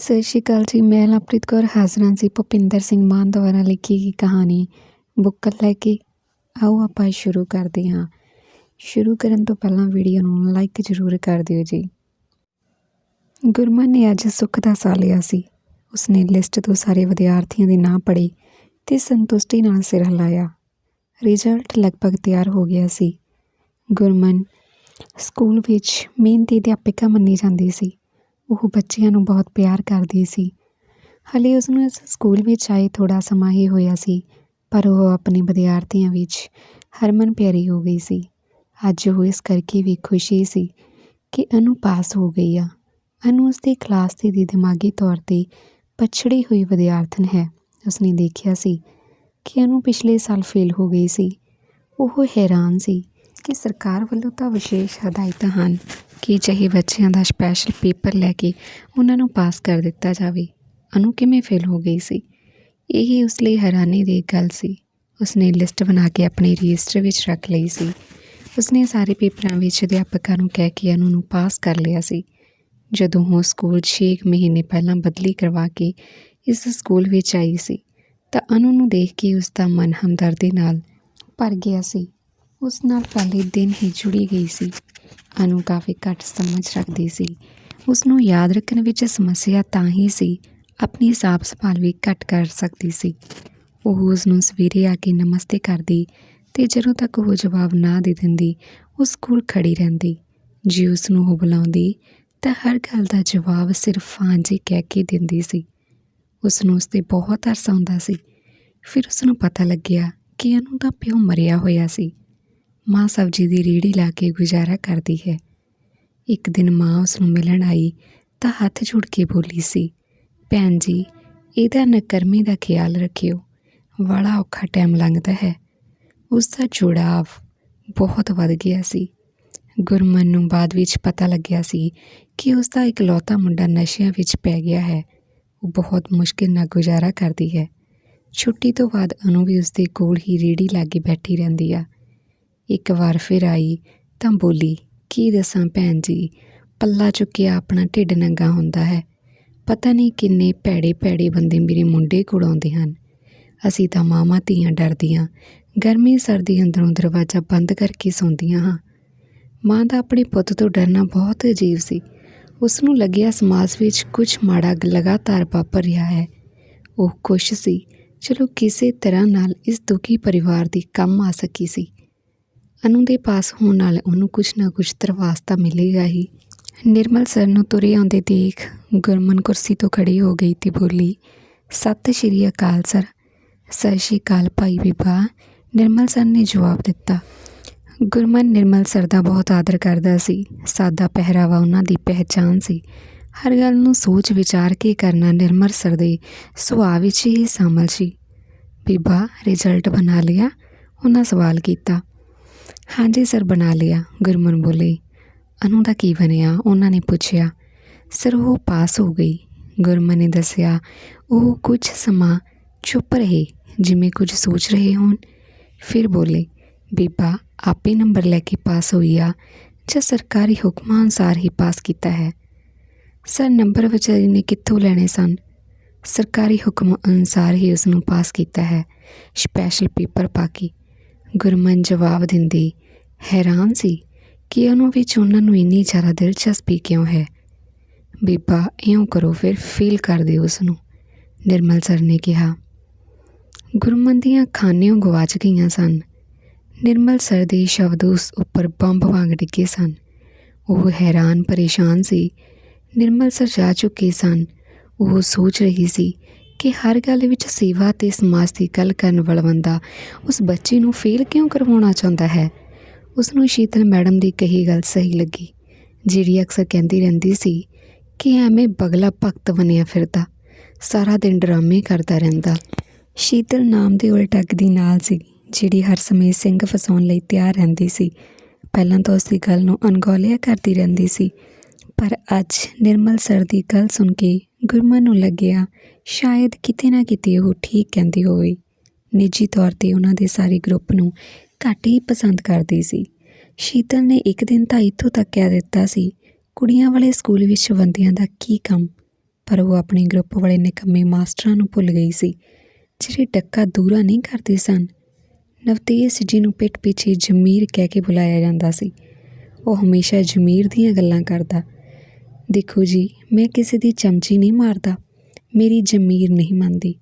ਸਤਿ ਸ਼੍ਰੀ ਅਕਾਲ ਜੀ, ਮੈਂ ਲਵਪ੍ਰੀਤ ਕੌਰ ਹਾਜ਼ਰ ਹਾਂ ਜੀ ਭੁਪਿੰਦਰ ਸਿੰਘ ਮਾਨ ਦੁਆਰਾ ਲਿਖੀ ਗਈ ਕਹਾਣੀ ਬੁੱਕਲ ਲੈ ਕੇ। ਆਓ ਆਪਾਂ ਸ਼ੁਰੂ ਕਰਦੇ ਹਾਂ। ਸ਼ੁਰੂ ਕਰਨ ਤੋਂ ਪਹਿਲਾਂ ਵੀਡੀਓ ਨੂੰ ਲਾਈਕ ਜ਼ਰੂਰ ਕਰ ਦਿਓ ਜੀ। ਗੁਰਮਨ ਨੇ ਅੱਜ ਸੁੱਖ ਦਾ ਸਾਹ ਲਿਆ ਸੀ। ਉਸਨੇ ਲਿਸਟ ਤੋਂ ਸਾਰੇ ਵਿਦਿਆਰਥੀਆਂ ਦੇ ਨਾਂ ਪੜ੍ਹੇ ਤੇ ਸੰਤੁਸ਼ਟੀ ਨਾਲ ਸਿਰ ਹਿਲਾਇਆ। ਰਿਜ਼ਲਟ ਲਗਭਗ ਤਿਆਰ ਹੋ ਗਿਆ ਸੀ। ਗੁਰਮਨ ਸਕੂਲ ਵਿੱਚ ਮਿਹਨਤੀ ਅਧਿਆਪਿਕਾ ਮੰਨੀ ਜਾਂਦੀ ਸੀ। ਉਹ ਬੱਚਿਆਂ ਨੂੰ ਬਹੁਤ ਪਿਆਰ ਕਰਦੀ ਸੀ। ਹਲੇ ਉਸ ਨੂੰ ਇਸ ਸਕੂਲ ਵਿੱਚ ਆਏ ਥੋੜਾ ਸਮਾਂ ਹੀ ਹੋਇਆ ਸੀ, ਪਰ ਉਹ ਆਪਣੇ ਵਿਦਿਆਰਥੀਆਂ ਵਿੱਚ ਹਰਮਨ ਪਿਆਰੀ ਹੋ ਗਈ ਸੀ। ਅੱਜ ਉਹ ਇਸ ਕਰਕੇ ਵੀ ਖੁਸ਼ੀ ਸੀ ਕਿ ਅਨੂ ਪਾਸ ਹੋ ਗਈ ਆ। ਅਨੂ ਉਸ ਦੀ ਕਲਾਸ ਦੀ ਦਿਮਾਗੀ ਤੌਰ ਤੇ ਪਛੜੀ ਹੋਈ ਵਿਦਿਆਰਥਣ ਹੈ। ਉਸਨੇ ਦੇਖਿਆ ਸੀ ਕਿ ਅਨੂ ਪਿਛਲੇ ਸਾਲ ਫੇਲ ਹੋ ਗਈ ਸੀ। ਉਹ ਹੈਰਾਨ ਸੀ ਕਿ ਸਰਕਾਰ ਵੱਲੋਂ ਤਾਂ ਵਿਸ਼ੇਸ਼ ਹਦਾਇਤਾਂ ਹਨ ਕਿ ਅਜਿਹੇ ਬੱਚਿਆਂ ਦਾ ਸਪੈਸ਼ਲ ਪੇਪਰ ਲੈ ਕੇ ਉਹਨਾਂ ਨੂੰ ਪਾਸ ਕਰ ਦਿੱਤਾ ਜਾਵੇ। ਅਨੂ ਕਿਵੇਂ ਫੇਲ ਹੋ ਗਈ ਸੀ? ਇਹ ਉਸ ਲਈ ਹੈਰਾਨੀ ਦੀ ਗੱਲ ਸੀ। ਉਸਨੇ ਲਿਸਟ ਬਣਾ ਕੇ ਆਪਣੇ ਰਜਿਸਟਰ ਵਿੱਚ ਰੱਖ ਲਈ ਸੀ। ਉਸਨੇ ਸਾਰੇ ਪੇਪਰਾਂ ਵਿੱਚ ਅਧਿਆਪਕਾਂ ਨੂੰ ਕਹਿ ਕੇ ਅਨੂ ਨੂੰ ਪਾਸ ਕਰ ਲਿਆ ਸੀ। ਜਦੋਂ ਉਹ ਸਕੂਲ 6 ਮਹੀਨੇ ਪਹਿਲਾਂ ਬਦਲੀ ਕਰਵਾ ਕੇ ਇਸ ਸਕੂਲ ਵਿੱਚ ਆਈ ਸੀ, ਤਾਂ ਅਨੂ ਨੂੰ ਦੇਖ ਕੇ ਉਸ ਦਾ ਮਨ ਹਮਦਰਦੀ ਨਾਲ ਭਰ ਗਿਆ ਸੀ। ਉਸ ਨਾਲ ਪਹਿਲੇ ਦਿਨ ਹੀ ਜੁੜੀ ਗਈ ਸੀ। ਅਨੂ ਕਾਫੀ ਘੱਟ ਸਮਝ ਰੱਖਦੀ ਸੀ। ਉਸ ਨੂੰ ਯਾਦ ਰੱਖਣ ਵਿੱਚ ਸਮੱਸਿਆ ਤਾਂ ਹੀ ਸੀ, ਆਪਣੀ ਸਾਫ਼ ਸੰਭਾਲ ਵੀ ਘੱਟ ਕਰ ਸਕਦੀ ਸੀ। ਉਹ ਉਸ ਨੂੰ ਸਵੇਰੇ ਆ ਕੇ ਨਮਸਤੇ ਕਰਦੀ ਤੇ ਜਦੋਂ ਤੱਕ ਉਹ ਜਵਾਬ ਨਾ ਦੇ ਦਿੰਦੀ ਉਹ ਸਕੂਲ ਖੜੀ ਰਹਿੰਦੀ। ਜੇ ਉਸ ਨੂੰ ਉਹ ਬੁਲਾਉਂਦੀ, ਤਾਂ ਹਰ ਗੱਲ ਦਾ ਜਵਾਬ ਸਿਰਫ ਹਾਂ ਕਹਿ ਕੇ ਦਿੰਦੀ ਸੀ। ਉਸ ਨੂੰ ਉਸ ਤੇ ਬਹੁਤ ਤਰਸ ਆਉਂਦਾ ਸੀ। ਫਿਰ ਉਸ ਨੂੰ ਪਤਾ ਲੱਗਿਆ ਕਿ ਅਨੂ ਦਾ ਪਿਓ ਮਰਿਆ ਹੋਇਆ ਸੀ। ਮਾਂ ਸਬਜ਼ੀ ਦੀ ਰੇੜੀ ਲਾ ਕੇ ਗੁਜ਼ਾਰਾ ਕਰਦੀ ਹੈ। ਇੱਕ ਦਿਨ ਮਾਂ ਉਸ ਨੂੰ ਮਿਲਣ ਆਈ ਤਾਂ ਹੱਥ ਜੋੜ ਕੇ ਬੋਲੀ ਸੀ, ਭੈਣ ਜੀ, ਇਹਦਾ ਨਕਰਮੀ ਦਾ ਖਿਆਲ ਰੱਖਿਓ। ਬੜਾ ਔਖਾ ਟਾਈਮ ਲੰਘਦਾ ਹੈ। ਉਸ ਦਾ ਜੁੜਾਵ ਬਹੁਤ ਵੱਧ ਗਿਆ ਸੀ। ਗੁਰਮਨ ਨੂੰ ਬਾਅਦ ਵਿੱਚ ਪਤਾ ਲੱਗਿਆ ਸੀ ਕਿ ਉਸ ਦਾ ਇਕਲੌਤਾ ਮੁੰਡਾ ਨਸ਼ਿਆਂ ਵਿੱਚ ਪੈ ਗਿਆ ਹੈ। ਉਹ ਬਹੁਤ ਮੁਸ਼ਕਿਲ ਨਾਲ ਗੁਜ਼ਾਰਾ ਕਰਦੀ ਹੈ। ਛੁੱਟੀ ਤੋਂ ਬਾਅਦ ਅਨੂ ਵੀ ਉਸ ਦੇ ਕੋਲ ਹੀ ਰੇੜੀ ਲਾਗੇ ਬੈਠੀ ਰਹਿੰਦੀ ਆ। ਇੱਕ ਵਾਰ ਫਿਰ ਆਈ ਤਾਂ ਬੋਲੀ, ਕੀ ਦੱਸਾਂ ਭੈਣ ਜੀ, ਪੱਲਾ ਚੁੱਕਿਆ ਆਪਣਾ ਢਿੱਡ ਨੰਗਾ ਹੁੰਦਾ ਹੈ। ਪਤਾ ਨਹੀਂ ਕਿੰਨੇ ਭੈੜੇ ਭੈੜੇ ਬੰਦੇ ਮੇਰੇ ਮੁੰਡੇ ਕੋਲ ਆਉਂਦੇ ਹਨ। ਅਸੀਂ ਤਾਂ ਮਾਵਾਂ ਧੀਆਂ ਡਰਦੀਆਂ, ਗਰਮੀ ਸਰਦੀ ਅੰਦਰੋਂ ਦਰਵਾਜ਼ਾ ਬੰਦ ਕਰਕੇ ਸੌਂਦੀਆਂ ਹਾਂ। ਮਾਂ ਦਾ ਆਪਣੇ ਪੁੱਤ ਤੋਂ ਡਰਨਾ ਬਹੁਤ ਅਜੀਬ ਸੀ। ਉਸ ਨੂੰ ਲੱਗਿਆ ਸਮਾਜ ਵਿੱਚ ਕੁਝ ਮਾੜਾ ਲਗਾਤਾਰ ਵਾਪਰ ਰਿਹਾ ਹੈ। ਉਹ ਖੁਸ਼ ਸੀ। ਚਲੋ ਕਿਸੇ ਤਰ੍ਹਾਂ ਨਾਲ ਇਸ ਦੁਖੀ ਪਰਿਵਾਰ ਦੀ ਕੰਮ ਆ ਸਕੀ ਸੀ। ਅਨੂ ਦੇ ਪਾਸ ਹੋਣ ਨਾਲ ਉਹਨੂੰ ਕੁਝ ਨਾ ਕੁਝ ਤਰਵਾਸ ਤਾਂ ਮਿਲੇਗਾ ਹੀ। ਨਿਰਮਲ ਸਰ ਨੂੰ ਤੁਰੇ ਆਉਂਦੇ ਦੇਖ ਗੁਰਮਨ ਕੁਰਸੀ ਤੋਂ ਖੜੀ ਹੋ ਗਈ ਤੇ ਬੋਲੀ, ਸਤਿ ਸ਼੍ਰੀ ਅਕਾਲ ਸਰ। ਸਤਿ ਸ਼੍ਰੀ ਅਕਾਲ ਭਾਈ ਬੀਬਾ। ਨਿਰਮਲ ਸਰ ਨੇ ਜਵਾਬ ਦਿੱਤਾ। ਗੁਰਮਨ ਨਿਰਮਲ ਸਰ ਦਾ ਬਹੁਤ ਆਦਰ ਕਰਦਾ ਸੀ। ਸਾਦਾ ਪਹਿਰਾਵਾ ਉਹਨਾਂ ਦੀ ਪਹਿਚਾਨ ਸੀ। ਹਰ ਗੱਲ ਨੂੰ ਸੋਚ ਵਿਚਾਰ ਕੇ ਕਰਨਾ ਨਿਰਮਲ ਸਰ ਦੇ ਸੁਭਾਅ ਵਿੱਚ ਹੀ ਸ਼ਾਮਲ ਸੀ। ਬੀਬਾ ਰਿਜ਼ਲਟ ਬਣਾ ਲਿਆ? ਉਹਨਾਂ ਸਵਾਲ ਕੀਤਾ। ਹਾਂਜੀ ਸਰ, ਬਣਾ ਲਿਆ, ਗੁਰਮਨ ਬੋਲੇ। ਅਨੂ ਦਾ ਕੀ ਬਣਿਆ? ਉਹਨਾਂ ਨੇ ਪੁੱਛਿਆ, ਸਰ, ਉਹ ਪਾਸ ਹੋ ਗਈ। ਗੁਰਮਨ ਨੇ ਦੱਸਿਆ, ਉਹ ਕੁਝ ਸਮਾਂ ਚੁੱਪ ਰਹੇ, ਜਿਵੇਂ ਕੁਝ ਸੋਚ ਰਹੇ ਹੋਣ। ਫਿਰ ਬੋਲੇ, ਬੀਬਾ, ਆਪੇ ਨੰਬਰ ਲੈ ਕੇ ਪਾਸ ਹੋਈ ਆ, ਜਾਂ ਸਰਕਾਰੀ ਹੁਕਮਾਂ ਅਨੁਸਾਰ ਹੀ ਪਾਸ ਕੀਤਾ ਹੈ? ਸਰ, ਨੰਬਰ ਵਿਚਾਰੀ ਨੇ ਕਿੱਥੋਂ ਲੈਣੇ ਸਨ? ਸਰਕਾਰੀ ਹੁਕਮ ਅਨੁਸਾਰ ਹੀ ਉਸ ਨੂੰ ਪਾਸ ਕੀਤਾ ਹੈ। ਸਪੈਸ਼ਲ ਪੇਪਰ ਪਾ ਕੇ ਗੁਰਮਨ ਜਵਾਬ ਦਿੰਦੀ, ਹੈਰਾਨ ਸੀ ਕਿ ਉਹਨੂੰ ਵਿੱਚ ਉਹਨਾਂ ਨੂੰ ਇੰਨੀ ਜ਼ਿਆਦਾ ਦਿਲਚਸਪੀ ਕਿਉਂ ਹੈ? ਬੀਬਾ, ਇਉਂ ਕਰੋ, ਫਿਰ ਫੀਲ ਕਰ ਦਿਓ ਉਸ ਨੂੰ ਨਿਰਮਲ ਸਰ ਨੇ ਕਿਹਾ। ਗੁਰਮਨ ਦੀਆਂ ਖਾਨਿਆਂ ਗਵਾਚ ਗਈਆਂ ਸਨ। ਨਿਰਮਲ ਸਰ ਦੇ ਸ਼ਬਦ ਉਸ ਉੱਪਰ ਬੰਬ ਵਾਂਗ ਡਿੱਗੇ ਸਨ। ਉਹ ਹੈਰਾਨ, ਪਰੇਸ਼ਾਨ ਸੀ। ਨਿਰਮਲ ਸਰ ਜਾ ਚੁੱਕੇ ਸਨ। ਉਹ ਸੋਚ ਰਹੀ ਸੀ ਕਿ ਹਰ ਗੱਲ ਵਿੱਚ ਸੇਵਾ ਤੇ ਸਮਾਜ ਦੀ ਗੱਲ ਕਰਨ ਵਾਲਾ ਬੰਦਾ ਉਸ ਬੱਚੇ ਨੂੰ ਫੇਲ ਕਿਉਂ ਕਰਵਾਉਣਾ ਚਾਹੁੰਦਾ ਹੈ? ਉਸ ਨੂੰ ਸ਼ੀਤਲ ਮੈਡਮ ਦੀ ਕਹੀ ਗੱਲ ਸਹੀ ਲੱਗੀ, ਜਿਹੜੀ ਅਕਸਰ ਕਹਿੰਦੀ ਰਹਿੰਦੀ ਸੀ ਕਿ ਐਵੇਂ ਬਗਲਾ ਭਗਤ ਬਣਿਆ ਫਿਰਦਾ, ਸਾਰਾ ਦਿਨ ਡਰਾਮੇ ਕਰਦਾ ਰਹਿੰਦਾ। ਸ਼ੀਤਲ ਨਾਮ ਦੇ ਉਲਟ ਅੱਗ ਦੀ ਨਾਲ ਸੀ, ਜਿਹੜੀ ਹਰ ਸਮੇਂ ਸਿੰਘ ਫਸਾਉਣ ਲਈ ਤਿਆਰ ਰਹਿੰਦੀ ਸੀ। ਪਹਿਲਾਂ ਤਾਂ ਉਸ ਦੀ ਗੱਲ ਨੂੰ ਅਣਗੌਲਿਆ ਕਰਦੀ ਰਹਿੰਦੀ ਸੀ, ਪਰ ਅੱਜ ਨਿਰਮਲ ਸਰ ਦੀ ਗੱਲ ਸੁਣ ਕੇ ਗੁਰਮਨ ਨੂੰ ਲੱਗਿਆ, ਸ਼ਾਇਦ ਕਿਤੇ ਨਾ ਕਿਤੇ ਉਹ ਠੀਕ ਕਹਿੰਦੀ ਹੋਵੇ। ਨਿੱਜੀ ਤੌਰ ਤੇ ਉਹਨਾਂ ਦੇ ਸਾਰੇ ਗਰੁੱਪ ਨੂੰ ਘੱਟ ਹੀ ਪਸੰਦ ਕਰਦੀ ਸੀ। ਸ਼ੀਤਲ ਨੇ ਇੱਕ ਦਿਨ ਤਾਂ ਇੱਥੋਂ ਤੱਕ ਕਹਿ ਦਿੱਤਾ ਸੀ, ਕੁੜੀਆਂ ਵਾਲੇ ਸਕੂਲ ਵਿੱਚ ਬੰਦਿਆਂ ਦਾ ਕੀ ਕੰਮ? ਪਰ ਉਹ ਆਪਣੇ ਗਰੁੱਪ ਵਾਲੇ ਨਿਕੰਮੇ ਮਾਸਟਰਾਂ ਨੂੰ ਭੁੱਲ ਗਈ ਸੀ, ਜਿਹੜੇ ਡੱਕਾ ਦੂਰਾ ਨਹੀਂ ਕਰਦੇ ਸਨ। ਨਵਤੇਜ ਜੀ ਨੂੰ ਪਿੱਠ ਪਿੱਛੇ ਜਮੀਰ ਕਹਿ ਕੇ ਬੁਲਾਇਆ ਜਾਂਦਾ ਸੀ। ਉਹ ਹਮੇਸ਼ਾ ਜਮੀਰ ਦੀਆਂ ਗੱਲਾਂ ਕਰਦਾ ਦੇਖੋ ਜੀ, ਮੈਂ ਕਿਸੇ ਦੀ ਚਮਚੀ ਨਹੀਂ ਮਾਰਦਾ। ਮੇਰੀ ਜ਼ਮੀਰ ਨਹੀਂ ਮੰਨਦੀ।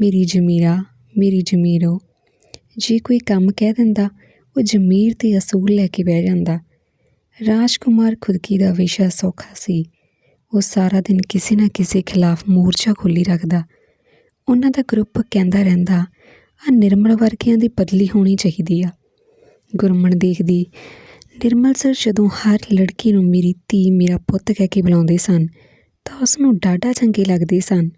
ਮੇਰੀ ਜ਼ਮੀਰਾ, ਮੇਰੀ ਜ਼ਮੀਰੋ। ਜੇ ਕੋਈ ਕੰਮ ਕਹਿ ਦਿੰਦਾ, ਉਹ ਜ਼ਮੀਰ ਤੇ ਅਸੂਲ ਲੈ ਕੇ ਬਹਿ ਜਾਂਦਾ। ਰਾਜਕੁਮਾਰ ਖੁਦਕੀ ਦਾ ਵਿਸ਼ਾ ਸੌਖਾ ਸੀ। ਉਹ ਸਾਰਾ ਦਿਨ ਕਿਸੇ ਨਾ ਕਿਸੇ ਖਿਲਾਫ ਮੋਰਚਾ ਖੋਲੀ ਰੱਖਦਾ। ਉਹਨਾਂ ਦਾ ਗਰੁੱਪ ਕਹਿੰਦਾ ਰਹਿੰਦਾ ਆ ਨਿਰਮਲ ਵਰਗਿਆਂ ਦੀ ਬਦਲੀ ਹੋਣੀ ਚਾਹੀਦੀ ਆ। ਗੁਰਮਣ ਦੇਖਦੀ ਨਿਰਮਲ ਸਰ ਜਦੋਂ ਹਰ ਲੜਕੀ ਨੂੰ ਮੇਰੀ ਧੀ, ਮੇਰਾ ਪੁੱਤ ਕਹਿ ਕੇ ਬੁਲਾਉਂਦੇ ਸਨ, ਤਾਂ ਉਸ ਨੂੰ ਡਾਢਾ ਚੰਗੇ ਲੱਗਦੇ ਸਨ।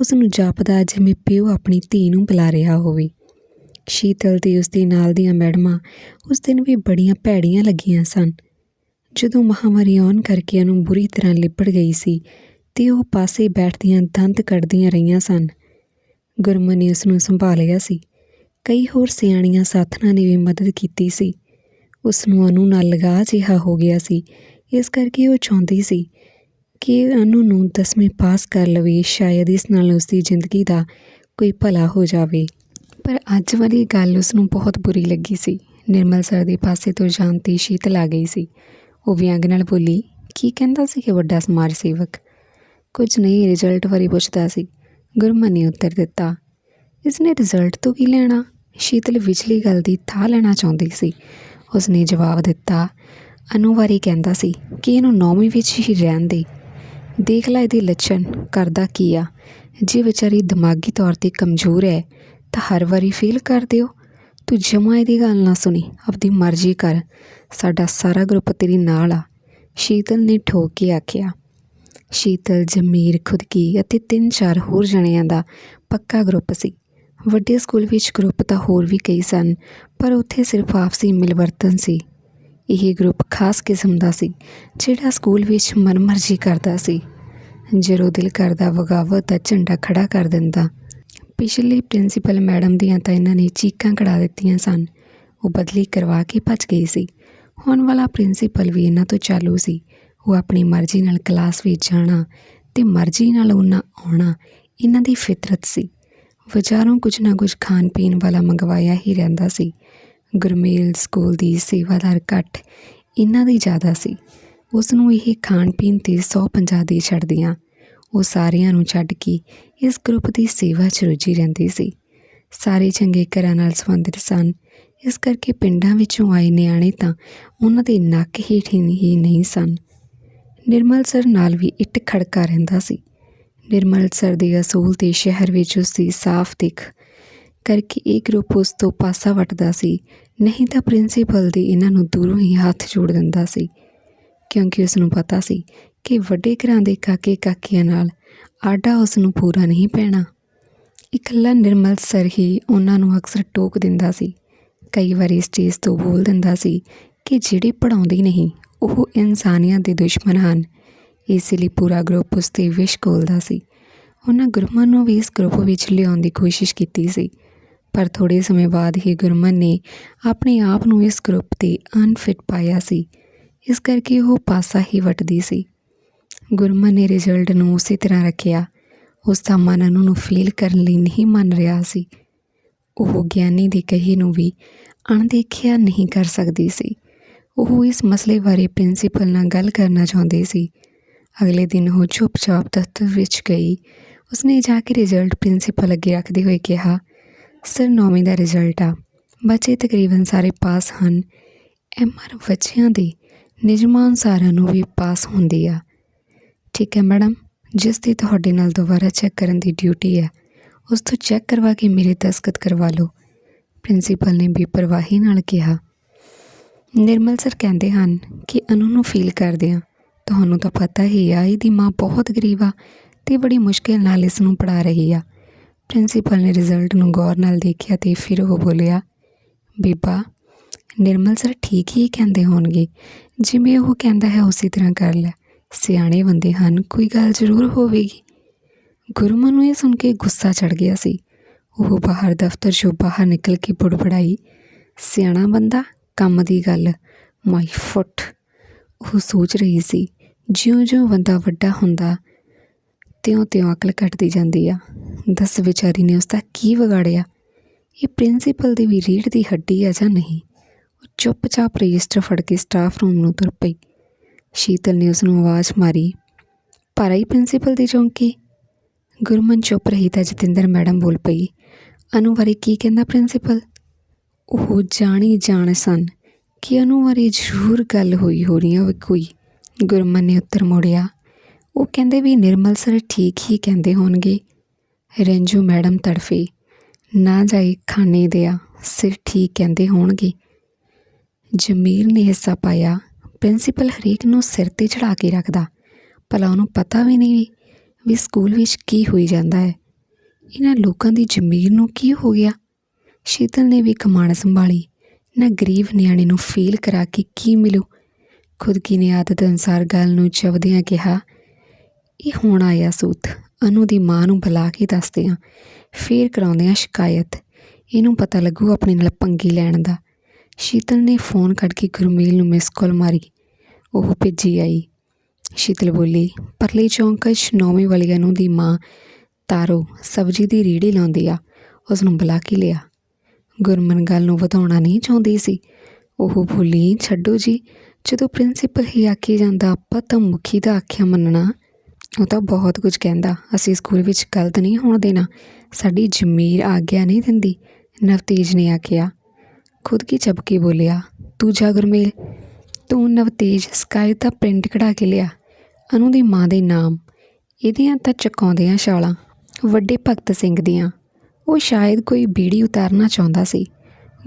ਉਸ ਨੂੰ ਜਾਪਦਾ ਜਿਵੇਂ ਪਿਓ ਆਪਣੀ ਧੀ ਨੂੰ ਬੁਲਾ ਰਿਹਾ ਹੋਵੇ। ਸ਼ੀਤਲ ਤੇ ਉਸ ਦੇ ਨਾਲ ਦੀਆਂ ਮੈਡਮਾਂ ਉਸ ਦਿਨ ਵੀ ਬੜੀਆਂ ਭੈੜੀਆਂ ਲੱਗੀਆਂ ਸਨ। ਜਦੋਂ ਮਹਾਮਾਰੀ ਆਉਣ ਕਰਕੇ ਉਹਨੂੰ ਬੁਰੀ ਤਰ੍ਹਾਂ ਲਿਪੜ ਗਈ ਸੀ, ਤੇ ਉਹ ਪਾਸੇ ਬੈਠਦੀਆਂ ਦੰਦ ਕੱਢਦੀਆਂ ਰਹੀਆਂ ਸਨ। ਗੁਰਮਨ ਨੇ ਉਸ ਨੂੰ ਸੰਭਾਲਿਆ ਸੀ। ਕਈ ਹੋਰ ਸਿਆਣੀਆਂ ਸਾਥਣਾਂ ਨੇ ਵੀ ਮਦਦ ਕੀਤੀ ਸੀ। ਉਸ ਨੂੰ ਅਨੂ ਨਾਲ ਲਗਾ ਜਿਹਾ ਹੋ ਗਿਆ ਸੀ। ਇਸ ਕਰਕੇ ਉਹ ਚਾਹੁੰਦੀ ਸੀ ਕਿ ਅਨੂ ਨੂੰ ਦਸਵੀਂ ਪਾਸ ਕਰ ਲਵੇ, ਸ਼ਾਇਦ ਇਸ ਨਾਲ ਉਸ ਦੀ ਜ਼ਿੰਦਗੀ ਦਾ ਕੋਈ ਭਲਾ ਹੋ ਜਾਵੇ। ਪਰ ਅੱਜ ਵਾਲੀ ਗੱਲ ਉਸ ਨੂੰ ਬਹੁਤ ਬੁਰੀ ਲੱਗੀ ਸੀ। ਨਿਰਮਲ ਸਰ ਦੇ ਪਾਸੇ ਤੋਂ ਜਾਣ 'ਤੇ ਸ਼ੀਤਲ ਆ ਗਈ ਸੀ। ਉਹ ਵਿਅੰਗ ਨਾਲ ਬੋਲੀ, ਕੀ ਕਹਿੰਦਾ ਸੀ ਕਿ ਵੱਡਾ ਸਮਾਜ ਸੇਵਕ? ਕੁਝ ਨਹੀਂ, ਰਿਜ਼ਲਟ ਬਾਰੇ ਪੁੱਛਦਾ ਸੀ। ਗੁਰਮਨ ਨੇ ਉੱਤਰ ਦਿੱਤਾ, ਇਸਨੇ ਰਿਜ਼ਲਟ ਤੋਂ ਕੀ ਲੈਣਾ? ਸ਼ੀਤਲ ਵਿਚਲੀ ਗੱਲ ਦੀ ਥਾਂ ਲੈਣਾ ਚਾਹੁੰਦੀ ਸੀ। ਉਸਨੇ ਜਵਾਬ ਦਿੱਤਾ ਅਨੁਵਾਰੀ ਕਹਿੰਦਾ ਸੀ ਕਿ ਇਹਨੂੰ ਨੌਵੀਂ ਵਿੱਚ ਹੀ ਰਹਿਣ ਦੇ। ਦੇਖ ਲੈ ਇਹਦੇ ਲੱਛਣ, ਕਰਦਾ ਕੀ ਆ? ਜੇ ਵਿਚਾਰੀ ਦਿਮਾਗੀ ਤੌਰ ਤੇ ਕਮਜ਼ੋਰ ਹੈ ਤਾਂ ਹਰ ਵਾਰੀ ਫੇਲ ਕਰ ਦਿਓ। ਤੂੰ ਜਮਾ ਇਹਦੀ ਗੱਲ ਨਾ ਸੁਣੀ, ਆਪਦੀ ਮਰਜ਼ੀ ਕਰ। ਸਾਡਾ ਸਾਰਾ ਗਰੁੱਪ ਤੇਰੇ ਨਾਲ ਆ। ਸ਼ੀਤਲ ਨੇ ਠੋਕ ਕੇ ਆਖਿਆ। ਸ਼ੀਤਲ, ਜਮੀਰ, ਖੁਦਕੀ ਅਤੇ ਤਿੰਨ ਚਾਰ ਹੋਰ ਜਣਿਆਂ ਦਾ ਪੱਕਾ ਗਰੁੱਪ ਸੀ। ਵੱਡੇ ਸਕੂਲ ਵਿੱਚ ਗਰੁੱਪ ਤਾਂ ਹੋਰ ਵੀ ਕਈ ਸਨ, ਪਰ ਉੱਥੇ ਸਿਰਫ ਆਪਸੀ ਮਿਲਵਰਤਨ ਸੀ। ਇਹ ਗਰੁੱਪ ਖਾਸ ਕਿਸਮ ਦਾ ਸੀ, ਜਿਹੜਾ ਸਕੂਲ ਵਿੱਚ ਮਨਮਰਜ਼ੀ ਕਰਦਾ ਸੀ। ਜਦੋਂ ਦਿਲ ਕਰਦਾ ਵਗਾਵਤ ਦਾ ਝੰਡਾ ਖੜਾ ਕਰ ਦਿੰਦਾ, ਪਿਛਲੀ ਪ੍ਰਿੰਸੀਪਲ ਮੈਡਮ ਦੀਆਂ ਤਾਂ ਇਹਨਾਂ ਨੇ ਚੀਕਾਂ ਕਢਾ ਦਿੱਤੀਆਂ ਸਨ। ਉਹ ਬਦਲੀ ਕਰਵਾ ਕੇ ਭੱਜ ਗਈ ਸੀ। ਹੁਣ ਵਾਲਾ ਪ੍ਰਿੰਸੀਪਲ ਵੀ ਇਹਨਾਂ ਤੋਂ ਚਾਲੂ ਸੀ। ਉਹ ਆਪਣੀ ਮਰਜ਼ੀ ਨਾਲ ਕਲਾਸ ਵਿੱਚ ਜਾਣਾ ਤੇ ਮਰਜ਼ੀ ਨਾਲ ਉਹਨਾਂ ਆਉਣਾ, ਇਹਨਾਂ ਦੀ ਫਿਤਰਤ ਸੀ। ਵਿਚਾਰੋਂ ਕੁਝ ਨਾ ਕੁਝ ਖਾਣ ਪੀਣ ਵਾਲਾ ਮੰਗਵਾਇਆ ਹੀ ਰਹਿੰਦਾ ਸੀ। ਗੁਰਮੇਲ ਸਕੂਲ ਦੀ ਸੇਵਾਦਾਰ ਘੱਟ ਇਹਨਾਂ ਦੀ ਜ਼ਿਆਦਾ ਸੀ। ਉਸ ਨੂੰ ਇਹ ਖਾਣ ਪੀਣ ਤੇ 150 ਦੇ ਛੱਡਦੀਆਂ ਉਹ ਸਾਰਿਆਂ ਨੂੰ ਛੱਡ ਕੇ ਇਸ ਗਰੁੱਪ ਦੀ ਸੇਵਾ 'ਚ ਰੁੱਝੀ ਰਹਿੰਦੀ ਸੀ। ਸਾਰੇ ਚੰਗੇ ਘਰਾਂ ਨਾਲ ਸੰਬੰਧਿਤ ਸਨ। ਇਸ ਕਰਕੇ ਪਿੰਡਾਂ ਵਿੱਚੋਂ ਆਏ ਨਿਆਣੇ ਤਾਂ ਉਹਨਾਂ ਦੇ ਨੱਕ ਹੇਠ ਹੀ ਨਹੀਂ ਸਨ। ਨਿਰਮਲ ਸਰ ਨਾਲ ਵੀ ਇੱਟ ਖੜਕਾ ਰਹਿੰਦਾ ਸੀ। ਨਿਰਮਲ ਸਰ ਦੇ ਅਸੂਲ ਤੇ ਸ਼ਹਿਰ ਵਿੱਚ ਉਸ ਦੀ ਸਾਫ਼ ਦਿਖ ਕਰਕੇ ਇਹ ਗਰੁੱਪ ਉਸ ਤੋਂ ਪਾਸਾ ਵਟਦਾ ਸੀ। ਨਹੀਂ ਤਾਂ ਪ੍ਰਿੰਸੀਪਲ ਦੀ ਇਹਨਾਂ ਨੂੰ ਦੂਰੋਂ ਹੀ ਹੱਥ ਜੋੜ ਦਿੰਦਾ ਸੀ, ਕਿਉਂਕਿ ਉਸ ਨੂੰ ਪਤਾ ਸੀ ਕਿ ਵੱਡੇ ਘਰਾਂ ਦੇ ਕਾਕੇ ਕਾਕੀਆਂ ਨਾਲ ਆਡਾ ਉਸ ਨੂੰ ਪੂਰਾ ਨਹੀਂ ਪੈਣਾ। ਇਕੱਲਾ ਨਿਰਮਲ ਸਰ ਹੀ ਉਹਨਾਂ ਨੂੰ ਅਕਸਰ ਟੋਕ ਦਿੰਦਾ ਸੀ। ਕਈ ਵਾਰੀ ਸਟੇਜ ਤੋਂ ਬੋਲ ਦਿੰਦਾ ਸੀ ਕਿ ਜਿਹੜੇ ਪੜਾਉਂਦੇ ਨਹੀਂ, ਉਹ ਇਨਸਾਨੀਅਤ ਦੇ ਦੁਸ਼ਮਣ ਹਨ। ਇਸ ਲਈ ਪੂਰਾ ਗਰੁੱਪ ਉਸ ਤੇ ਵਿਸ਼ ਖੋਲਦਾ ਸੀ। ਉਹਨਾਂ ਗੁਰਮਨ ਨੂੰ ਵੀ ਇਸ ਗਰੁੱਪ ਵਿੱਚ ਲਿਆਉਣ ਦੀ ਕੋਸ਼ਿਸ਼ ਕੀਤੀ ਸੀ। ਪਰ ਥੋੜੇ ਸਮੇਂ ਬਾਅਦ ਹੀ ਗੁਰਮਨ ਨੇ ਆਪਣੇ ਆਪ ਨੂੰ ਇਸ ਗਰੁੱਪ ਤੇ ਅਨਫਿਟ ਪਾਇਆ ਸੀ। ਇਸ ਕਰਕੇ ਉਹ ਪਾਸਾ ਹੀ ਵਟਦੀ ਸੀ। ਗੁਰਮਨ ਨੇ ਰਿਜ਼ਲਟ ਨੂੰ ਉਸੇ ਤਰ੍ਹਾਂ ਰੱਖਿਆ। ਉਸ ਦਾ ਮਨ ਅਨੂ ਨੂੰ ਫੀਲ ਕਰਨ ਲਈ ਨਹੀਂ ਮੰਨ ਰਿਹਾ ਸੀ। ਉਹ ਗਿਆਨੀ ਦੇ ਕਹੇ ਨੂੰ ਵੀ ਅਣਦੇਖਿਆ ਨਹੀਂ ਕਰ ਸਕਦੀ ਸੀ। ਉਹ ਇਸ ਮਸਲੇ ਬਾਰੇ ਪ੍ਰਿੰਸੀਪਲ ਨਾਲ ਗੱਲ ਕਰਨਾ ਚਾਹੁੰਦੀ ਸੀ। ਅਗਲੇ ਦਿਨ ਉਹ ਚੁੱਪਚਾਪ ਦਫ਼ਤਰ ਵਿੱਚ ਗਈ। ਉਸਨੇ ਜਾ ਕੇ ਰਿਜ਼ਲਟ ਪ੍ਰਿੰਸੀਪਲ ਅੱਗੇ ਰੱਖਦੇ ਹੋਏ ਕਿਹਾ, ਸਰ, ਨੌਵੀਂ ਦਾ ਰਿਜ਼ਲਟ ਆ। ਬੱਚੇ ਤਕਰੀਬਨ ਸਾਰੇ ਪਾਸ ਹਨ। ਐਮਆਰ ਬੱਚਿਆਂ ਦੇ ਨਿਯਮਾਂ ਅਨੁਸਾਰ ਨੂੰ ਵੀ ਪਾਸ ਹੁੰਦੀ ਆ। ਠੀਕ ਹੈ, ਮੈਡਮ। ਜਿਸ ਦੀ ਤੁਹਾਡੇ ਨਾਲ ਦੁਬਾਰਾ ਚੈੱਕ ਕਰਨ ਦੀ ਡਿਊਟੀ ਹੈ, ਉਸ ਤੋਂ ਚੈੱਕ ਕਰਵਾ ਕੇ ਮੇਰੇ ਦਸਤਖਤ ਕਰਵਾ ਲਓ, ਪ੍ਰਿੰਸੀਪਲ ਨੇ ਬੇਪਰਵਾਹੀ ਨਾਲ ਕਿਹਾ। ਨਿਰਮਲ ਸਰ ਕਹਿੰਦੇ ਹਨ ਕਿ ਅਨੂ ਨੂੰ ਫੀਲ ਕਰਦੇ ਆ ਤੁਹਾਨੂੰ ਤਾਂ ਪਤਾ ਹੀ ਆ, ਇਹਦੀ ਮਾਂ ਬਹੁਤ ਗਰੀਬ ਆ ਤੇ ਬੜੀ ਮੁਸ਼ਕਿਲ ਨਾਲ ਇਸ ਨੂੰ ਪੜਾ ਰਹੀ ਆ। ਪ੍ਰਿੰਸੀਪਲ ਨੇ ਰਿਜ਼ਲਟ ਨੂੰ ਗੌਰ ਨਾਲ ਦੇਖਿਆ ਤੇ ਫਿਰ ਉਹ ਬੋਲਿਆ, ਬੀਬਾ, ਨਿਰਮਲ ਸਰ ਠੀਕ ਹੀ ਕਹਿੰਦੇ ਹੋਣਗੇ। ਜਿਵੇਂ ਉਹ ਕਹਿੰਦਾ ਹੈ, ਉਸੇ ਤਰ੍ਹਾਂ ਕਰ ਲੈ। ਸਿਆਣੇ ਬੰਦੇ ਹਨ, ਕੋਈ ਗੱਲ ਜ਼ਰੂਰ ਹੋਵੇਗੀ। ਗੁਰਮਨ ਨੂੰ ਇਹ ਸੁਣ ਕੇ ਗੁੱਸਾ ਚੜ ਗਿਆ ਸੀ। ਉਹ ਬਾਹਰ ਦਫ਼ਤਰ ਚੋਂ ਬਾਹਰ ਨਿਕਲ ਕੇ ਬੁੜਬੜਾਈ ਸਿਆਣਾ ਬੰਦਾ, ਕੰਮ ਦੀ ਗੱਲ, ਮਾਈ ਫੁੱਟ। ਉਹ ਸੋਚ ਰਹੀ ਸੀ ਜਿਉਂ-ਜਿਉਂ ਬੰਦਾ ਵੱਡਾ ਹੁੰਦਾ, ਤਿਉਂ-ਤਿਉਂ ਅਕਲ ਘਟਦੀ ਜਾਂਦੀ ਆ। ਦੱਸ ਵਿਚਾਰੀ ਨੇ ਉਸ ਦਾ ਕੀ ਵਿਗਾੜਿਆ? ਇਹ ਪ੍ਰਿੰਸੀਪਲ ਦੀ ਵੀ ਰੀੜ ਦੀ ਹੱਡੀ ਆ ਜਾਂ ਨਹੀਂ? ਉਹ ਚੁੱਪਚਾਪ ਰਜਿਸਟਰ ਫੜ ਕੇ ਸਟਾਫ ਰੂਮ ਨੂੰ ਤੁਰ ਪਈ। ਸ਼ੀਤਲ ਨੇ ਉਸ ਨੂੰ ਆਵਾਜ਼ ਮਾਰੀ ਪਰ ਆਈ ਪ੍ਰਿੰਸੀਪਲ ਦੀ ਚੌਂਕੀ? ਗੁਰਮਨ ਚੁੱਪ ਰਹੀ ਤਾਂ ਜਤਿੰਦਰ ਮੈਡਮ ਬੋਲ ਪਈ, ਅਨੂ ਬਾਰੇ ਕੀ ਕਹਿੰਦਾ ਪ੍ਰਿੰਸੀਪਲ? ਉਹ ਜਾਣੀ ਜਾਣ ਸਨ ਕਿ ਅਨੂ ਬਾਰੇ ਜ਼ਰੂਰ ਗੱਲ ਹੋਈ ਹੋਣੀ ਆ ਕੋਈ। ਗੁਰਮਨ ਨੇ ਉੱਤਰ ਮੋੜਿਆ। ਉਹ ਕਹਿੰਦੇ ਵੀ ਨਿਰਮਲ ਸਰ ਠੀਕ ਹੀ ਕਹਿੰਦੇ ਹੋਣਗੇ। ਰੰਜੂ ਮੈਡਮ ਤੜਫੀ। ਨਾ ਜਾਈ ਖਾਣੇ ਦਿਆ, ਸਿਰ ਠੀਕ ਕਹਿੰਦੇ ਹੋਣਗੇ। ਜਮੀਰ ਨੇ ਹਿੱਸਾ ਪਾਇਆ। ਪ੍ਰਿੰਸੀਪਲ ਹਰੇਕ ਨੂੰ ਸਿਰ ਤੇ ਚੜਾ ਕੇ ਰੱਖਦਾ। ਭਲਾ ਉਹਨੂੰ ਪਤਾ ਵੀ ਨਹੀਂ ਵੀ ਸਕੂਲ ਵਿੱਚ ਕੀ ਹੋਈ ਜਾਂਦਾ ਹੈ। ਇਹਨਾਂ ਲੋਕਾਂ ਦੀ ਜ਼ਮੀਰ ਨੂੰ ਕੀ ਹੋ ਗਿਆ? ਸ਼ੀਤਲ ਨੇ ਵੀ ਕਮਾਣ ਸੰਭਾਲੀ। ਨਾ ਗਰੀਬ ਨਿਆਣੇ ਨੂੰ ਫੀਲ ਕਰਾ ਕੇ ਕੀ ਮਿਲੂ? ਖੁਦਕੀ ਨੇ ਆਦਤ ਅਨਸਾਰ ਗੱਲ ਨੂੰ ਚਵਦਿਆਂ ਕਿਹਾ, ਇਹ ਹੁਣ ਆਇਆ ਸੂਤ, ਅਨੂ ਦੀ ਮਾਂ ਨੂੰ ਬੁਲਾ ਕੇ ਦੱਸਦੇ ਆ ਫੇਰ ਕਰਾਉਂਦੇ ਆ ਸ਼ਿਕਾਇਤ, ਇਹਨੂੰ ਪਤਾ ਲੱਗੂ ਆਪਣੇ ਨਾਲ ਪੰਗੀ ਲੈਣ ਦਾ। ਸ਼ੀਤਲ ਨੇ ਫੋਨ ਕੱਢ ਕੇ ਗੁਰਮੇਲ ਨੂੰ ਮਿਸ ਕਾਲ ਮਾਰੀ। ਉਹ ਭੇਜੀ ਆਈ। ਸ਼ੀਤਲ ਬੋਲੀ, ਪਰਲੇ ਚੌਂਕ 'ਚ ਨੌਵੀਂ ਵਾਲੀ ਅਨੂ ਦੀ ਮਾਂ ਤਾਰੋ ਸਬਜ਼ੀ ਦੀ ਰੇੜੀ ਲਾਉਂਦੀ ਆ ਉਸ ਨੂੰ ਬੁਲਾ ਕੇ ਲਿਆ। ਗੁਰਮਨ ਗੱਲ ਨੂੰ ਵਧਾਉਣਾ ਨਹੀਂ ਚਾਹੁੰਦੀ ਸੀ। ਉਹ ਭੁੱਲੀ ਛੱਡੋ ਜੀ ਜਦੋਂ ਪ੍ਰਿੰਸੀਪਲ ਹੀ ਆਖੀ ਜਾਂਦਾ, ਆਪਾਂ ਤਾਂ ਮੁਖੀ ਦਾ ਆਖਿਆ ਮੰਨਣਾ, ਉਹ ਤਾਂ ਬਹੁਤ ਕੁਝ ਕਹਿੰਦਾ, ਅਸੀਂ ਸਕੂਲ ਵਿੱਚ ਗਲਤ ਨਹੀਂ ਹੋਣ ਦੇਣਾ। ਸਾਡੀ ਜ਼ਮੀਰ ਆਗਿਆ ਨਹੀਂ ਦਿੰਦੀ, ਨਵਤੇਜ ਨੇ ਆਖਿਆ। ਖੁਦ ਕੀ ਚਬਕੇ ਬੋਲਿਆ, ਤੂੰ ਜਾ ਗੁਰਮੇਲ। ਤੂੰ ਨਵਤੇਜ ਸ਼ਿਕਾਇਤ ਦਾ ਪ੍ਰਿੰਟ ਕਢਾ ਕੇ ਲਿਆ। ਅਨੂ ਦੀ ਮਾਂ ਦੇ ਨਾਮ। ਇਹਦੀਆਂ ਤਾਂ ਚਕਾਉਂਦੀਆਂ ਛਾਲਾਂ, ਵੱਡੇ ਭਗਤ ਸਿੰਘ ਦੀਆਂ। ਉਹ ਸ਼ਾਇਦ ਕੋਈ ਬੀੜੀ ਉਤਾਰਨਾ ਚਾਹੁੰਦਾ ਸੀ।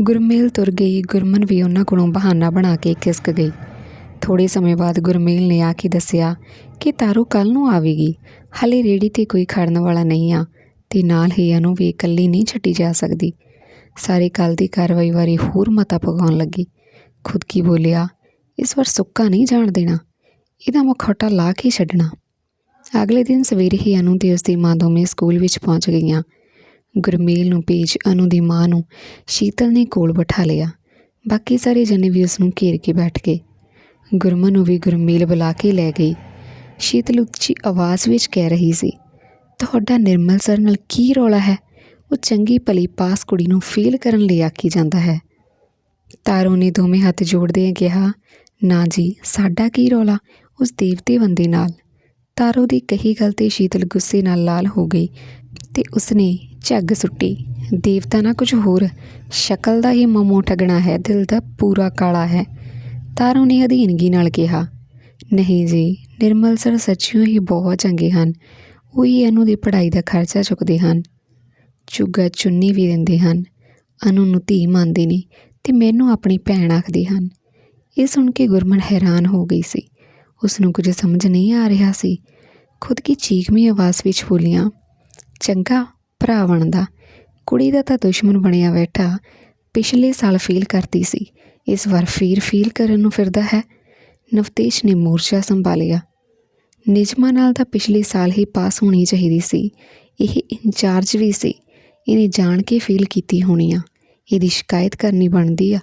ਗੁਰਮੇਲ ਤੁਰ ਗਈ, ਗੁਰਮਨ ਵੀ ਉਹਨਾਂ ਕੋਲੋਂ ਬਹਾਨਾ ਬਣਾ ਕੇ ਖਿਸਕ ਗਈ। ਥੋੜੇ ਸਮੇਂ ਬਾਅਦ ਗੁਰਮੇਲ ਨੇ ਆ ਕੇ ਦੱਸਿਆ ਕਿ ਤਾਰੂ ਕੱਲ ਨੂੰ ਆਵੇਗੀ। ਹਲੇ ਰੇੜੀ ਤੇ ਕੋਈ ਖੜਨ ਵਾਲਾ ਨਹੀਂ ਆ ਤੇ ਨਾਲ ਹੀ ਅਨੂ ਵੀ ਇਕੱਲੀ ਨਹੀਂ ਛੱਡੀ ਜਾ ਸਕਦੀ। ਸਾਰੇ ਕੱਲ ਦੀ ਕਾਰਵਾਈ ਬਾਰੇ ਹੋਰ ਮਤਾ ਪਗਾਉਣ ਲੱਗੀ। ਖੁਦ ਕੀ ਬੋਲਿਆ, ਇਸ ਵਾਰ ਸੁੱਕਾ ਨਹੀਂ ਜਾਣ ਦੇਣਾ, ਇਹਦਾ ਮੁਖੌਟਾ ਲਾ ਕੇ ਛੱਡਣਾ। ਅਗਲੇ ਦਿਨ ਸਵੇਰੇ ਹੀ ਅਨੂ ਤੇ ਉਸ ਦੀ ਮਾਂ ਦੋਵੇਂ ਸਕੂਲ ਵਿੱਚ ਪਹੁੰਚ ਗਈਆਂ। ਗੁਰਮੇਲ ਨੂੰ ਭੇਜ ਅਨੂ ਦੀ ਮਾਂ ਨੂੰ ਸ਼ੀਤਲ ਨੇ ਕੋਲ ਬਿਠਾ ਲਿਆ। ਬਾਕੀ ਸਾਰੇ ਜਣੇ ਵੀ ਉਸ ਨੂੰ ਘੇਰ ਕੇ ਬੈਠ ਗਏ। ਗੁਰਮਨ ਨੂੰ ਵੀ ਗੁਰਮੇਲ ਬੁਲਾ ਕੇ ਲੈ ਗਈ। ਸ਼ੀਤਲ ਉੱਚੀ ਆਵਾਜ਼ ਵਿੱਚ ਕਹਿ ਰਹੀ ਸੀ, ਤੁਹਾਡਾ ਨਿਰਮਲ ਸਰ ਨਾਲ ਕੀ ਰੌਲਾ ਹੈ? ਉਹ ਚੰਗੀ ਭਲੀ ਪਾਸ ਕੁੜੀ ਨੂੰ ਫੇਲ ਕਰਨ ਲਈ ਆਖੀ ਜਾਂਦਾ ਹੈ। ਤਾਰੋ ਨੇ ਦੋਵੇਂ ਹੱਥ ਜੋੜਦੇ ਕਿਹਾ, ਨਾ ਜੀ, ਸਾਡਾ ਕੀ ਰੌਲਾ? ਉਸ ਦੇਵਤੇ ਬੰਦੇ ਨਾਲ। ਤਾਰੋ ਦੀ ਕਹੀ ਗੱਲ ਤੇ ਸ਼ੀਤਲ ਗੁੱਸੇ ਨਾਲ ਲਾਲ ਹੋ ਗਈ ਤੇ ਉਸਨੇ ਝੱਗ ਸੁੱਟੀ, ਦੇਵਤਾ ਨਾ ਕੁਝ ਹੋਰ, ਸ਼ਕਲ ਦਾ ਹੀ ਮਮੋ ਠਗਣਾ ਹੈ, ਦਿਲ ਦਾ ਪੂਰਾ ਕਾਲਾ ਹੈ। ਤਾਰੋ ਨੇ ਅਧੀਨਗੀ ਨਾਲ ਕਿਹਾ, ਨਹੀਂ ਜੀ, ਨਿਰਮਲ ਸਰ ਸੱਚਿਓ ਹੀ ਬਹੁਤ ਚੰਗੇ ਹਨ। ਉਹ ਹੀ ਅਨੂ ਦੀ ਪੜ੍ਹਾਈ ਦਾ ਖਰਚਾ ਚੁੱਕਦੇ ਹਨ। ਚੁੱਗਾ ਚੁੰਨੀ ਵੀ ਦਿੰਦੇ ਹਨ। ਅਨੂ ਨੂੰ ਧੀ ਮੰਨਦੇ ਨੇ ਤੇ ਮੈਨੂੰ ਆਪਣੀ ਭੈਣ ਆਖਦੇ ਹਨ। ਇਹ ਸੁਣ ਕੇ ਗੁਰਮਨ ਹੈਰਾਨ ਹੋ ਗਈ ਸੀ। ਉਸ ਨੂੰ ਕੁਝ ਸਮਝ ਨਹੀਂ ਆ ਰਿਹਾ ਸੀ। ਖੁਦ ਕੀ ਚੀਖਵੀਂ ਆਵਾਜ਼ ਵਿੱਚ ਬੋਲੀਆਂ, ਚੰਗਾ, ਭਰਾ ਬਣਦਾ। ਕੁੜੀ ਦਾ ਤਾਂ ਦੁਸ਼ਮਣ ਬਣਿਆ ਬੈਠਾ। ਪਿਛਲੇ ਸਾਲ ਫੀਲ ਕਰਦੀ ਸੀ। ਇਸ ਵਾਰ ਫੇਰ ਫੀਲ ਕਰਨ ਨੂੰ ਫਿਰਦਾ ਹੈ। ਨਵਤੇਸ਼ ਨੇ ਮੋਰਚਾ ਸੰਭਾਲਿਆ। ਨਿਜਮਾ ਨਾਲ ਤਾਂ ਪਿਛਲੇ ਸਾਲ ਹੀ ਪਾਸ ਹੋਣੀ ਚਾਹੀਦੀ ਸੀ। ਇਹ ਇੰਚਾਰਜ ਵੀ ਸੀ। ਇਹਨੇ ਜਾਣ ਕੇ ਫੀਲ ਕੀਤੀ ਹੋਣੀ ਆ। ਇਹਦੀ ਸ਼ਿਕਾਇਤ ਕਰਨੀ ਬਣਦੀ ਆ।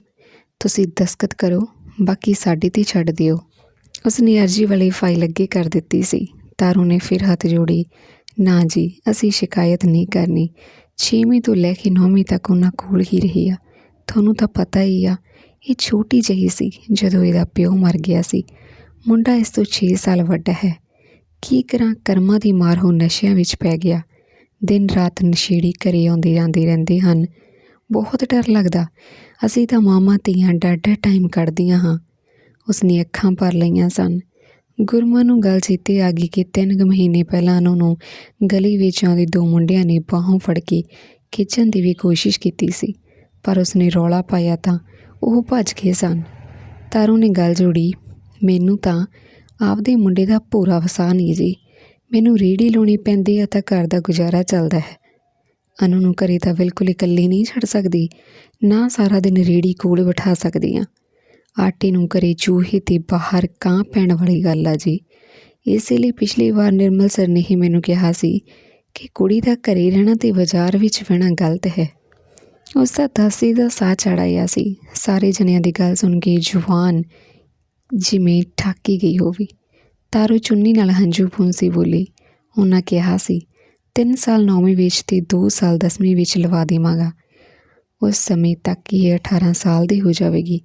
ਤੁਸੀਂ ਦਸਖਤ ਕਰੋ, ਬਾਕੀ ਸਾਡੇ ਤੇ ਛੱਡ ਦਿਓ। ਉਸਨੇ ਅਰਜੀ ਵਾਲੀ ਫਾਈਲ ਅੱਗੇ ਕਰ ਦਿੱਤੀ ਸੀ। ਤਾਰੂ ਨੇ ਫਿਰ ਹੱਥ ਜੋੜੀ। ਨਾ ਜੀ, ਅਸੀਂ ਸ਼ਿਕਾਇਤ ਨਹੀਂ ਕਰਨੀ। 6ਵੀਂ ਤੋਂ ਲੈ ਕੇ 9ਵੀਂ ਤੱਕ ਉਹਨਾਂ ਕੋਲ ਹੀ ਰਹੀ ਆ। ਤੁਹਾਨੂੰ ਤਾਂ ਪਤਾ ਹੀ ਆ, ਇਹ ਛੋਟੀ ਜਿਹੀ ਸੀ ਜਦੋਂ ਇਹਦਾ ਪਿਓ ਮਰ ਗਿਆ ਸੀ। ਮੁੰਡਾ ਇਸ ਤੋਂ 6 ਸਾਲ ਵੱਡਾ ਹੈ। ਕੀ ਕਰਾਂ, ਕਰਮਾਂ ਦੀ ਮਾਰ ਹੋ ਨਸ਼ਿਆਂ ਵਿੱਚ ਪੈ ਗਿਆ। ਦਿਨ ਰਾਤ ਨਸ਼ੇੜੀ ਘਰੇ ਆਉਂਦੇ ਜਾਂਦੇ ਰਹਿੰਦੇ ਹਨ। ਬਹੁਤ ਡਰ ਲੱਗਦਾ। ਅਸੀਂ ਤਾਂ ਮਾਮਾ ਧੀਆਂ ਡਾਢਾ ਟਾਈਮ ਕੱਢਦੀਆਂ ਹਾਂ। ਉਸਨੇ ਅੱਖਾਂ ਭਰ ਲਈਆਂ ਸਨ। ਗੁਰਮਨ ਨੂੰ ਗੱਲ ਚੇਤੇ ਆ ਗਈ ਕਿ ਤਿੰਨ ਕੁ ਮਹੀਨੇ ਪਹਿਲਾਂ ਉਹਨਾਂ ਨੂੰ ਗਲੀ ਵਿੱਚ ਆਉਂਦੇ ਦੋ ਮੁੰਡਿਆਂ ਨੇ ਬਾਹੋਂ ਫੜ ਕੇ ਖਿੱਚਣ ਦੀ ਵੀ ਕੋਸ਼ਿਸ਼ ਕੀਤੀ ਸੀ। ਪਰ ਉਸਨੇ ਰੌਲਾ ਪਾਇਆ ਤਾਂ ਉਹ ਭੱਜ ਗਏ ਸਨ। ਤਾਰੂ ਨੇ ਗੱਲ ਜੋੜੀ, ਮੈਨੂੰ ਤਾਂ ਆਪਦੇ ਮੁੰਡੇ ਦਾ ਪੂਰਾ ਵਸਾ ਨਹੀਂ ਜੀ। ਮੈਨੂੰ ਰੇੜੀ ਲਾਉਣੀ ਪੈਂਦੀ ਆ ਤਾਂ ਘਰ ਦਾ ਗੁਜ਼ਾਰਾ ਚੱਲਦਾ ਹੈ। ਅਨੂ ਨੂੰ ਘਰੇ ਤਾਂ ਬਿਲਕੁਲ ਇਕੱਲੀ ਨਹੀਂ ਛੱਡ ਸਕਦੀ, ਨਾ ਸਾਰਾ ਦਿਨ ਰੇੜੀ ਕੋਲ ਬਿਠਾ ਸਕਦੀ ਆ। ਆਟੇ ਨੂੰ ਘਰੇ ਚੂਹੇ ਤੇ ਬਾਹਰ ਕਾਂ ਪੈਣ ਵਾਲੀ ਗੱਲ ਆ ਜੀ। ਇਸੇ ਲਈ ਪਿਛਲੀ ਵਾਰ ਨਿਰਮਲ ਸਰ ਨੇ ਹੀ ਮੈਨੂੰ ਕਿਹਾ ਸੀ ਕਿ ਕੁੜੀ ਦਾ ਘਰੇ ਰਹਿਣਾ ਤੇ ਬਾਜ਼ਾਰ ਵਿੱਚ ਬਹਿਣਾ ਗਲਤ ਹੈ। ਉਸ ਦਾ ਦਾਸੀ ਦਾ ਸਾਹ ਚੜਾਇਆ ਸੀ। ਸਾਰੇ ਜਣਿਆਂ ਦੀ ਗੱਲ ਸੁਣ ਕੇ ਜਵਾਨ ਜਿਵੇਂ ਠਾਕੀ ਗਈ ਹੋਵੇ। ਤਾਰੂ ਚੁੰਨੀ ਨਾਲ ਹੰਝੂ ਪੂੰਸੀ ਬੋਲੀ, ਉਹਨਾਂ ਕਿਹਾ ਸੀ, ਤਿੰਨ ਸਾਲ ਨੌਵੀਂ ਵਿੱਚ ਤੇ ਦੋ ਸਾਲ ਦਸਵੀਂ ਵਿੱਚ ਲਵਾ ਦੇਵਾਂਗਾ। ਉਸ ਸਮੇਂ ਤੱਕ ਇਹ 18 ਸਾਲ ਦੀ ਹੋ ਜਾਵੇਗੀ।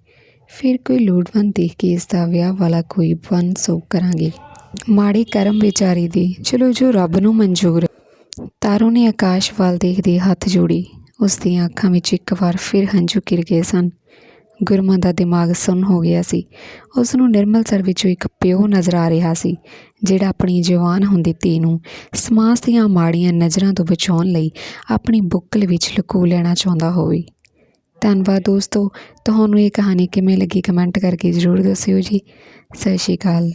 ਫਿਰ ਕੋਈ ਲੋੜਵੰਦ ਦੇਖ ਕੇ ਇਸ ਦਾ ਵਿਆਹ ਵਾਲਾ ਕੋਈ ਬੰਦ ਸੋ ਕਰਾਂਗੇ। ਮਾੜੇ ਕਰਮ ਵਿਚਾਰੀ ਦੇ, ਚਲੋ ਜੋ ਰੱਬ ਨੂੰ ਮਨਜ਼ੂਰ ਤਾਰੂ ਨੇ ਆਕਾਸ਼ ਵੱਲ ਦੇਖਦੇ ਹੱਥ ਜੋੜੀ। ਉਸ ਦੀਆਂ ਅੱਖਾਂ ਵਿੱਚ ਇੱਕ ਵਾਰ ਫਿਰ ਹੰਝੂ ਕਿਰ ਗਏ ਸਨ। ਗੁਰਮਨ ਦਾ ਦਿਮਾਗ ਸੁੰਨ ਹੋ ਗਿਆ ਸੀ। ਉਸ ਨੂੰ ਨਿਰਮਲ ਸਰ ਵਿੱਚੋਂ ਇੱਕ ਪਿਓ ਨਜ਼ਰ ਆ ਰਿਹਾ ਸੀ, ਜਿਹੜਾ ਆਪਣੀ ਜਵਾਨ ਹੁੰਦੀ ਧੀ ਨੂੰ ਸਮਾਜ ਦੀਆਂ ਮਾੜੀਆਂ ਨਜ਼ਰਾਂ ਤੋਂ ਬਚਾਉਣ ਲਈ ਆਪਣੀ ਬੁੱਕਲ ਵਿੱਚ ਲੁਕੋ ਲੈਣਾ ਚਾਹੁੰਦਾ ਹੋਵੇ। ਧੰਨਵਾਦ ਦੋਸਤੋ, ਤੁਹਾਨੂੰ ਇਹ ਕਹਾਣੀ ਕਿਵੇਂ ਲੱਗੀ ਕਮੈਂਟ ਕਰਕੇ ਜ਼ਰੂਰ ਦੱਸਿਓ ਜੀ। ਸਤਿ ਸ਼੍ਰੀ ਅਕਾਲ।